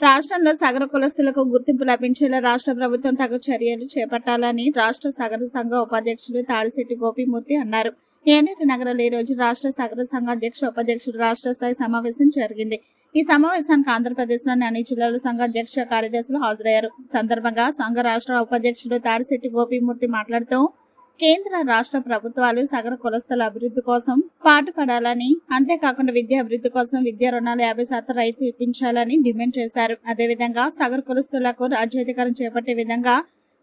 రాష్ట్రంలో సగర కులస్తులకు గుర్తింపు లభించేలా రాష్ట్ర ప్రభుత్వం తగు చర్యలు చేపట్టాలని రాష్ట్ర సగర సంఘ ఉపాధ్యక్షులు తాడిశెట్టి గోపిమూర్తి అన్నారు. ఏలూరు నగరంలో ఈ రోజు రాష్ట్ర సగర సంఘ అధ్యక్ష ఉపాధ్యక్షుడు రాష్ట్ర స్థాయి సమావేశం జరిగింది. ఈ సమావేశానికి ఆంధ్రప్రదేశ్లోని అన్ని జిల్లాల సంఘ అధ్యక్ష కార్యదర్శులు హాజరయ్యారు. సందర్భంగా సంఘ రాష్ట్ర ఉపాధ్యక్షుడు తాడిశెట్టి గోపిమూర్తి మాట్లాడుతూ కేంద్ర రాష్ట్ర ప్రభుత్వాలు సగర కులస్తుల అభివృద్ధి కోసం పాటుపడాలని అంతేకాకుండా విద్యా అభివృద్ధి కోసం విద్యా రుణాలు యాభై శాతం రైతు ఇప్పించాలని డిమాండ్ చేశారు. అదేవిధంగా సగర కులస్తులకు రాజ్యాధికారం చేపట్టే విధంగా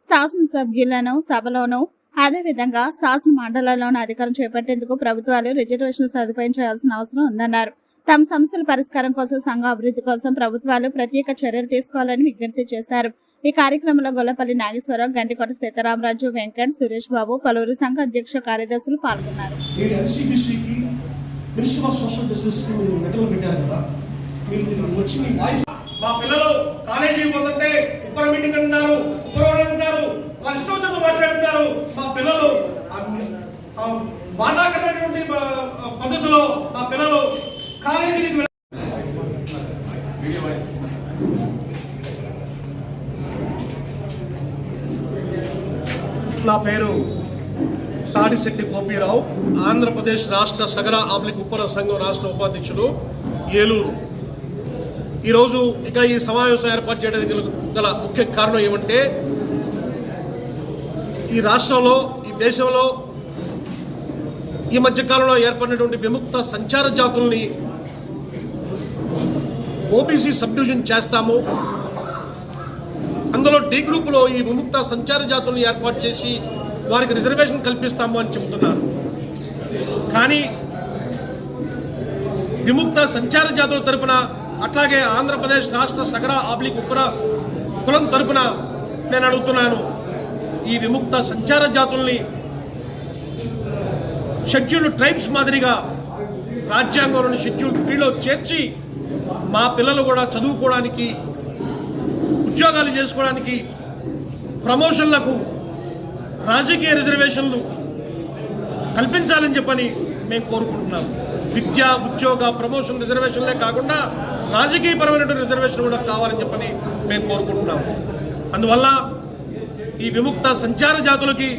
శాసనసభ్యులను సభలోను అదేవిధంగా శాసన మండలంలోను అధికారం చేపట్టేందుకు ప్రభుత్వాలు రిజర్వేషన్ సదుపాయం చేయాల్సిన అవసరం ఉందన్నారు. తమ సమస్యల పరిష్కారం కోసం సంఘ అభివృద్ధి కోసం ప్రభుత్వాలు ప్రత్యేక చర్యలు తీసుకోవాలని విజ్ఞప్తి చేశారు. ఈ కార్యక్రమంలో గొల్లపల్లి నాగేశ్వరరావు గంటికోట సీతారామరాజు వెంకట్ సురేష్ బాబు పలువురు సంఘ అధ్యక్ష కార్యదర్శులు పాల్గొన్నారు. మా పిల్లలు కాలేజీ పోతుంటే ఉప్పర మీటింగ్ అంటున్నారు ఉప్పర అంటున్నారు వాళ్ళ ఇష్టం వచ్చినట్టు మాట్లాడుతున్నారు. మా పిల్లలు బాధాకరమైనటువంటి పద్ధతిలో మా పిల్లలు నా పేరు తాడిశెట్టి గోపీరావు ఆంధ్రప్రదేశ్ రాష్ట్ర సగర ఆబ్లిక్ ఉప్పర సంఘం రాష్ట్ర ఉపాధ్యక్షుడు ఏలూరు. ఈరోజు ఇక్కడ ఈ సమావేశం ఏర్పాటు చేయడానికి గల- ముఖ్య కారణం ఏమంటే ఈ రాష్ట్రంలో ఈ దేశంలో ఈ మధ్య కాలంలో ఏర్పడినటువంటి విముక్త సంచార జాతుల్ని ఓబీసీ సబ్డివిజన్ చేస్తాము. అందులో డి గ్రూపులో ఈ విముక్త సంచార జాతులను ఏర్పాటు చేసి వారికి రిజర్వేషన్ కల్పిస్తాము అని చెబుతున్నారు. కానీ విముక్త సంచార జాతుల తరపున అట్లాగే ఆంధ్రప్రదేశ్ రాష్ట్ర సగర ఆబ్లిక్ ఉప్పర కులం తరపున నేను అడుగుతున్నాను ఈ విముక్త సంచార జాతుల్ని షెడ్యూల్డ్ ట్రైబ్స్ మాదిరిగా రాజ్యాంగంలోని షెడ్యూల్ త్రీలో చేర్చి మా పిల్లలు కూడా చదువుకోవడానికి ఉద్యోగాలు చేసుకోవడానికి ప్రమోషన్లకు రాజకీయ రిజర్వేషన్లు కల్పించాలని చెప్పని మేము కోరుకుంటున్నాం. విద్య ఉద్యోగ ప్రమోషన్ రిజర్వేషన్లే కాకుండా రాజకీయపరమైనటువంటి రిజర్వేషన్ కూడా కావాలని చెప్పని మేము కోరుకుంటున్నాము అందువల్ల ఈ విముక్త సంచార జాతులకి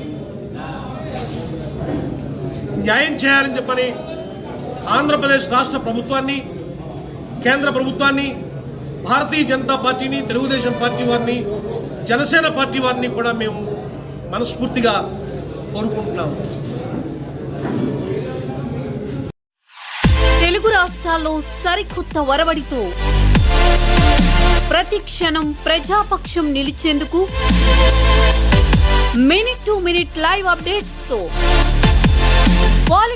న్యాయం చేయాలని చెప్పని ఆంధ్రప్రదేశ్ రాష్ట్ర ప్రభుత్వాన్ని కేంద్ర ప్రభుత్వాన్ని భారతీయ జనతా పార్టీని తెలుగుదేశం పార్టీ వారిని జనసేన పార్టీ వారిని కూడా మేము మనస్ఫూర్తిగా కోరుకుంటున్నాము తెలుగు రాష్ట్రాల్లో సరికొత్త వరవడితో ప్రతి క్షణం ప్రజాపక్షం నిలిచేందుకు మినిట్ టు మినిట్ లైవ్ అప్డేట్స్తో